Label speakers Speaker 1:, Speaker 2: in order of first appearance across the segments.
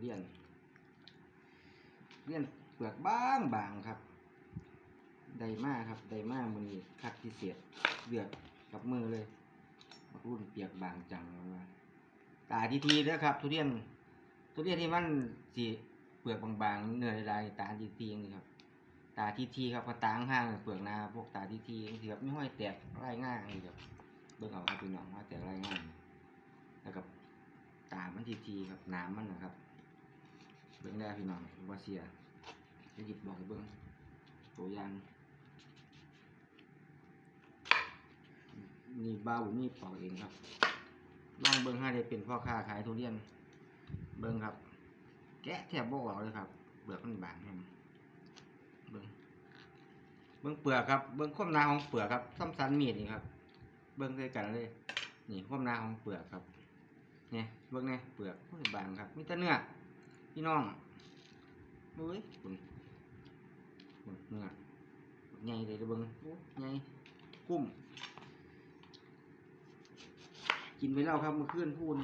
Speaker 1: เรียนเรียนเปลือกบางบางครับไดมาครับไดมามือนี้คัดพิเศษเลือกกับมือเลยรุ่นเปียกบางจังว่าตาทีทีๆเด้อครับ ทุเรียน ทุเรียนที่มันสีเปลือกบางๆเนื้อลายตาทีทีๆนี่ครับ ตาทีทีๆครับพอตางห้างเปลือกหนาพวกตาทีทีๆที่แบบไม่ห้อยแตกไร่ง่ายนี่ครับเบิ่งเอาครับพี่น้องว่าแตกไร่ง่ายแล้วกับตามันทีทีๆครับน้ำมันนะครับ เบิ่งได้พี่น้องว่าเสียจะหยิบบอกให้เบิ่งตัวอย่างนี่บ้าวนี่ปอกเองครับลองเบิ่งให้ได้เป็นพ่อค้าขายทุเรียน เบิ่งครับ แกะแทบบ่ออกเลยครับเปลือกมันบางแฮงเบิ่งเบิ่งเปลือกครับ เบิ่งความหนาของเปลือกครับซ้ำสันมีดนี่ครับ เบิ่งด้วยกันเลย นี่ความหนาของเปลือกครับเนี่ยเบิ่งเนี่ยเปลือกบางครับมีแต่เนื้อ พี่น้องเฮ้ยคุณคุณเนื้อใหญ่เลยเบิ่งโอ้ใหญ่กุ้ม กินไปแล้วครับเมื่อคืนพูน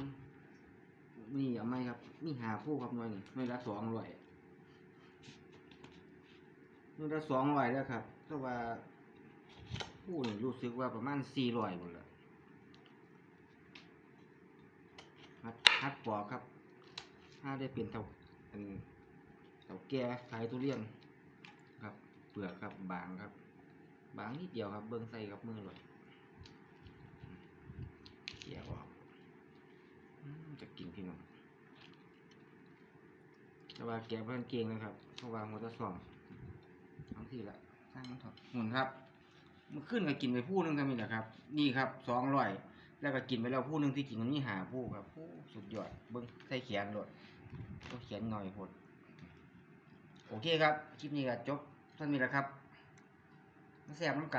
Speaker 1: นี่เอาไหมครับ นี่หาผู้ครับหน่อยนี่หน่วยละสองร้อยหน่วยละสองร้อยแล้วครับเพราว่าผู้นี่รู้สึกว่าประมาณสี่ร้อยหมดเลยฮัดฮัดปอครับถ้าได้เป็นเต่า อันเต่าแก่ขายทุเรียนครับเปลือกครับบางครับ บางนิดเดียวครับ เบิ้งใส่กับมือเลยเกี่ยวออกจะกินพี่น้องแต่ว่าแกะเพื่อนเก่งนะครับเพราะว่าหัวตะสองทั้งที่ละสร้างมันถอดหมุนครับมื่อขึ้นก็กินไปผู้หนึงครับนี่แหละครับ นี่ครับสองร้อยแล้วก็กินไปแล้วผู้หนึ่งที่กินมันนี่หาผู้ครับผู้สุดยอดเบิ้งใส่เขียนโดด ก็เขียนหน่อยหดโอเคครับ คลิปนี้ก็จบท่านนี้แหละครับมาแซ่บน้ำกัน